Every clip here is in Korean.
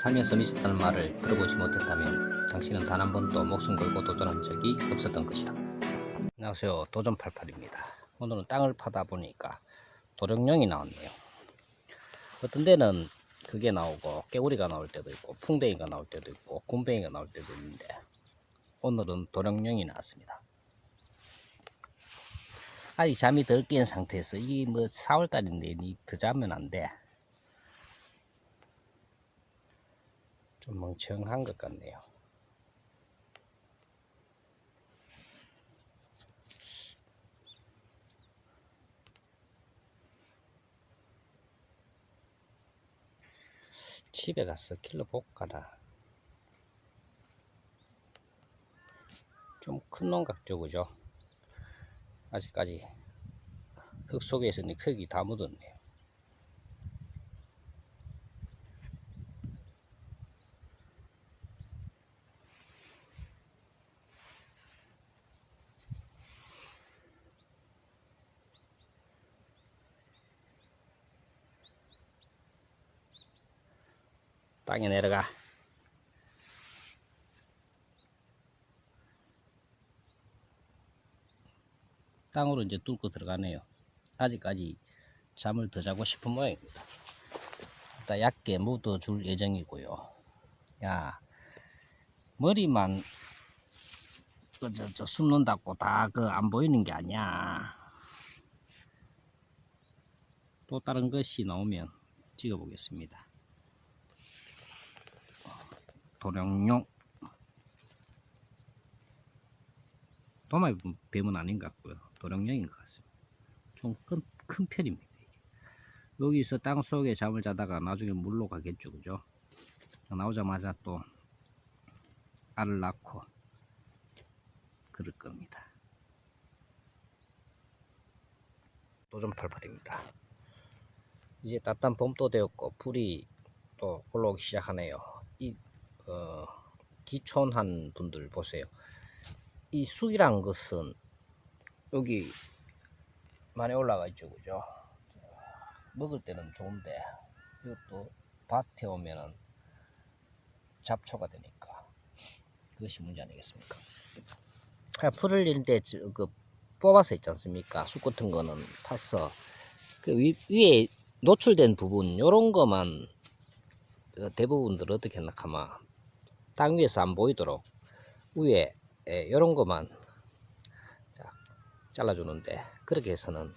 살면서 미쳤다는 말을 들어보지 못했다면 당신은 단 한 번도 목숨 걸고 도전한 적이 없었던 것이다. 안녕하세요. 도전88입니다. 오늘은 땅을 파다 보니까 도령령이 나왔네요. 어떤 데는 그게 나오고 깨구리가 나올 때도 있고 풍뎅이가 나올 때도 있고 곰뱅이가 나올 때도 있는데 오늘은 도령령이 나왔습니다. 아직 잠이 덜 깬 상태에서 이 뭐 4월달인데 더 자면 안 돼. 좀 멍청한 것 같네요. 집에 가서 길러 볼까나. 좀 큰 놈 같죠, 그죠? 아직까지 흙 속에 있으니 크기 다 묻었네요. 땅에 내려가. 땅으로 이제 뚫고 들어가네요. 아직까지 잠을 더 자고 싶은 모양입니다. 일단 얕게 묻어 줄 예정이고요. 야, 머리만 그 저 저 숨는다고 다 그 안 보이는 게 아니야. 또 다른 것이 나오면 찍어보겠습니다. 도령용 도마뱀 뱀은 아닌 것 같고요. 도령령인 것 같습니다. 좀 큰 큰 편입니다. 여기서 땅 속에 잠을 자다가 나중에 물로 가겠죠, 그죠? 나오자마자 또 알을 낳고 그럴 겁니다. 도전 팔팔입니다. 이제 따뜻한 봄도 되었고 풀이 또 올라오기 시작하네요. 이 어, 기촌한 분들 보세요. 이 쑥이란 것은 여기 많이 올라가 있죠, 그죠? 먹을 때는 좋은데 이것도 밭에 오면은 잡초가 되니까 그것이 문제 아니겠습니까? 그냥 풀을 일때 그 뽑아서 있지 않습니까? 쑥 같은 거는 타서 그 위, 위에 노출된 부분 요런 그 대부분들 어떻게 했나 하면 땅 위에서 안 보이도록 위에 이런 것만 자, 잘라주는데 그렇게 해서는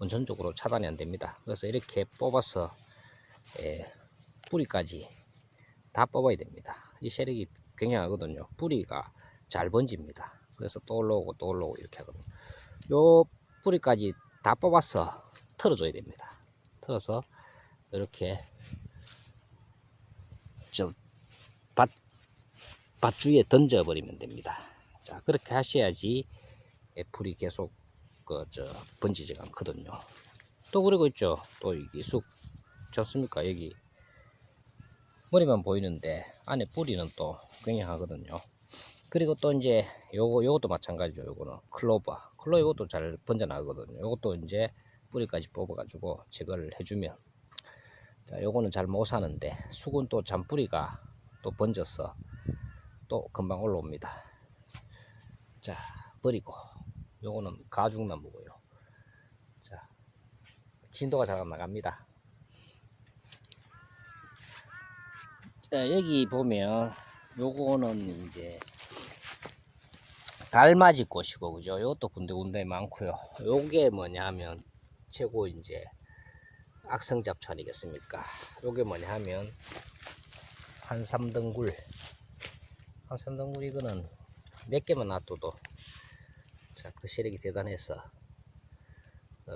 원천적으로 차단이 안 됩니다. 그래서 이렇게 뽑아서 에, 뿌리까지 다 뽑아야 됩니다. 이 세력이 굉장하거든요. 뿌리가 잘 번집니다. 그래서 또 올라오고 또 올라오고 이렇게 하거든요. 요 뿌리까지 다 뽑아서 털어줘야 됩니다. 털어서 이렇게 저밭 밭주위에 던져버리면 됩니다. 자, 그렇게 하셔야지 풀이 계속 그, 저, 번지지가 않거든요. 또 그리고 있죠. 또 여기 쑥, 좋습니까? 여기 머리만 보이는데 안에 뿌리는 또 굉장하거든요. 그리고 또 이제 요거, 요것도 마찬가지죠. 요거는 클로버. 클로버 이것도 잘 번져나거든요. 요것도 이제 뿌리까지 뽑아가지고 제거를 해주면 자, 요거는 잘 못 사는데 쑥은 또 잔뿌리가 또 번져서 또 금방 올라옵니다. 자, 버리고 요거는 가죽나무고요. 자, 진도가 잘안 나갑니다. 자, 여기 보면 요거는 이제 달맞이 꽃이고 그죠? 요것도 군데군데 많고요. 요게 뭐냐 하면 최고 이제 악성 잡초 아니겠습니까? 요게 뭐냐 하면 한삼등굴 한삼등굴 이거는 몇 개만 놔둬도 자, 그 세력이 대단해서 어,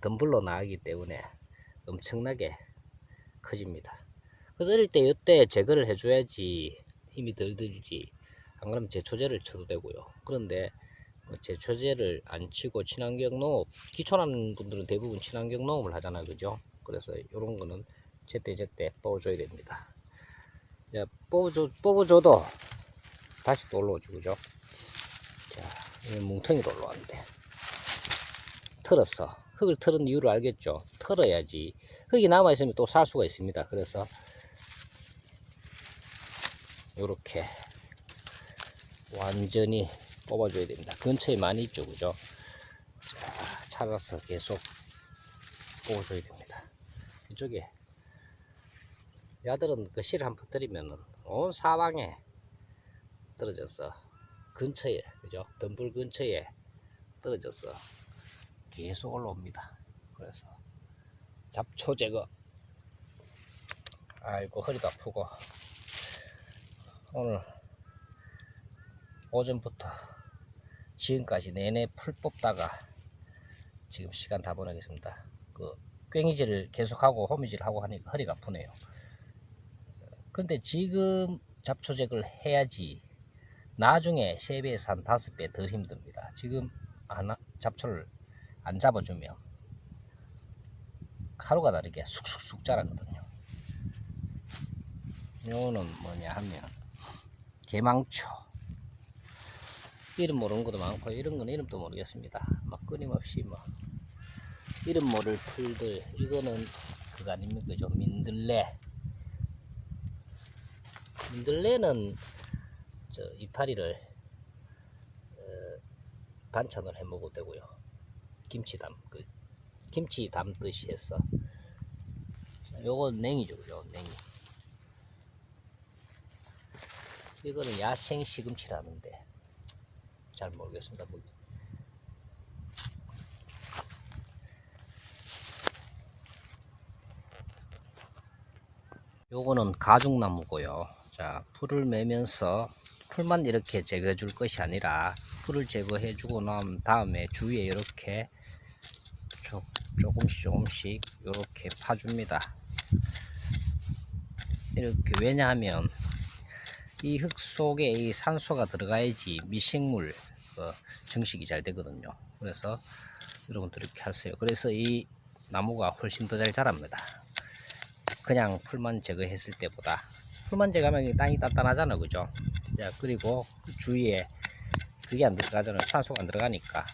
덤불로 나가기 때문에 엄청나게 커집니다. 그래서 어릴 때 이때 제거를 해줘야지 힘이 덜 들지 안 그러면 제초제를 쳐도 되고요. 그런데 뭐 제초제를 안 치고 친환경 농업 기촌하는 분들은 대부분 친환경 농업을 하잖아요, 그죠? 그래서 이런 거는 제때 제때 뽑아줘야 됩니다. 야, 뽑아줘, 뽑아줘도 다시 또 올라오죠, 그죠? 자, 이 뭉텅이로 올라왔는데 털었어. 흙을 털은 이유를 알겠죠? 털어야지. 흙이 남아있으면 또살 수가 있습니다. 그래서 요렇게 완전히 뽑아줘야 됩니다. 근처에 많이 있죠, 그죠? 자, 찾아서 계속 뽑아줘야 됩니다. 이쪽에 야들은 그 실을 한번 터뜨리면은 온 사방에 떨어져서 근처에 그죠? 덤불 근처에 떨어져서 계속 올라옵니다. 그래서 잡초 제거 아이고 허리도 아프고 오늘 오전부터 지금까지 내내 풀 뽑다가 지금 시간 다 보내겠습니다. 그 꽹이질을 계속하고 호미질을 하고 하니까 허리가 아프네요. 근데 지금 잡초 제거를 해야지 나중에 3배에서 한 5배 덜 힘듭니다. 지금 하나 잡초를 안 잡아주면 하루가 다르게 쑥쑥쑥 자라거든요. 요거는 뭐냐 하면 개망초 이름 모르는 것도 많고 이런 건 이름도 모르겠습니다. 막 끊임없이 뭐 이름 모를 풀들 이거는 그거 아닙니까 좀 민들레 민들레는 저 이파리를 어, 반찬을 해 먹어도 되고요. 김치 담, 그 김치 담듯이 해서. 요건 냉이죠, 그죠? 냉이. 이거는 야생 시금치라는데 잘 모르겠습니다. 뭐. 요거는 가죽나무고요. 자, 풀을 매면서 풀만 이렇게 제거해 줄 것이 아니라 풀을 제거해 주고 난 다음에 주위에 이렇게 조, 조금씩 조금씩 이렇게 파줍니다. 이렇게 왜냐하면 이 흙 속에 이 산소가 들어가야지 미생물 그 증식이 잘 되거든요. 그래서 여러분들 이렇게 하세요. 그래서 이 나무가 훨씬 더 잘 자랍니다. 그냥 풀만 제거했을 때보다 제거하면 이 땅이 단단하잖아, 그죠? 자, 그리고 그 주위에 그게 안 들어가잖아요. 산소가 안 들어가니까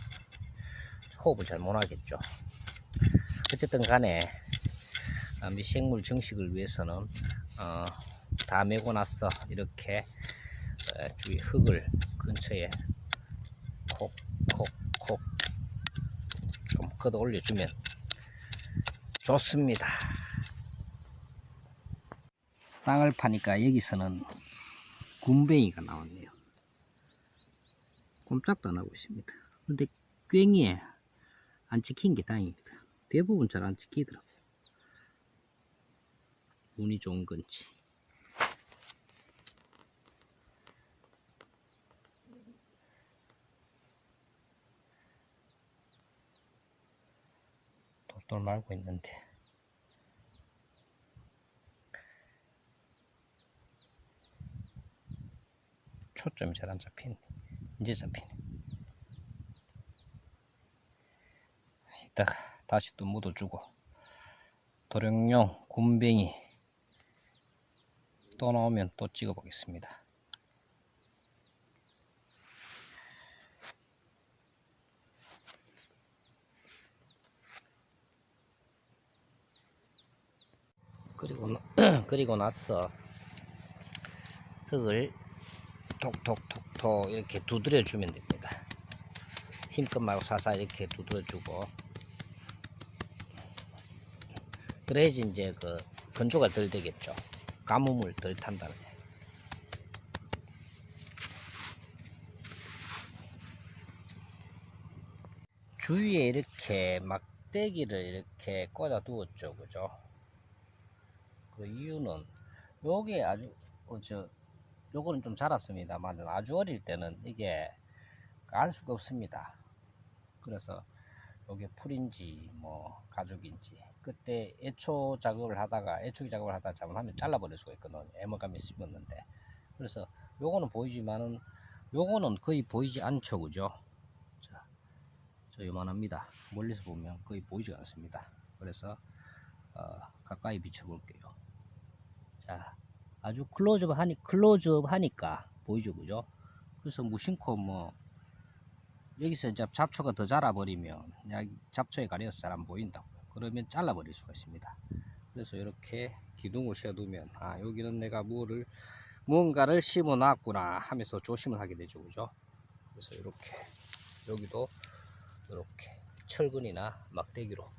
호흡을 잘 못하겠죠. 어쨌든 간에 아, 미생물 증식을 위해서는 어, 다 메고 나서 이렇게 어, 주위 흙을 근처에 콕콕콕 좀 걷어 올려주면 좋습니다. 땅을 파니까 여기서는 군뱅이가 나왔네요. 꼼짝도 안 하고 있습니다. 근데 괭이에 안 찍힌 게 다행입니다. 대부분 잘 안 찍히더라고요. 운이 좋은 건지. 돌돌 말고 있는데. 초점이 잘 안 잡히네. 이제 잡히네. 이따가 다시 또 묻어주고 도령용 곰뱅이 또 나오면 또 찍어 보겠습니다. 그리고 나- 그리고 나서 흙을 톡톡톡톡 이렇게 두드려 주면 됩니다. 힘껏 말고 살살 이렇게 두드려 주고 그래야지 이제 그 건조가 덜 되겠죠. 가뭄을 덜 탄다는 거. 주위에 이렇게 막대기를 이렇게 꽂아 두었죠, 그죠? 그 이유는 요게 아주 어, 저 요거는 좀 자랐습니다만 아주 어릴 때는 이게 알 수가 없습니다. 그래서 요게 풀인지 뭐 가죽인지 그때 애초 작업을 하다가 애초기 작업을 하다가 잘못하면 잘라버릴 수가 있거든요. 애먹감이 심었는데 그래서 요거는 보이지만은 요거는 거의 보이지 않죠, 그죠? 자, 저 요만합니다. 멀리서 보면 거의 보이지 않습니다. 그래서 어, 가까이 비춰볼게요. 자, 아주 클로즈업 하니 클로즈업 하니까 보이죠, 그죠? 그래서 무심코 뭐 여기서 이제 잡초가 더 자라버리면 잡초에 가려서 잘 안 보인다고. 그러면 잘라버릴 수가 있습니다. 그래서 이렇게 기둥을 세워두면 아 여기는 내가 뭐를 무언가를 심어 놨구나 하면서 조심을 하게 되죠. 그죠? 그래서 이렇게 여기도 이렇게 철근이나 막대기로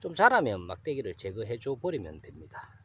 좀 자라면 막대기를 제거해 줘 버리면 됩니다.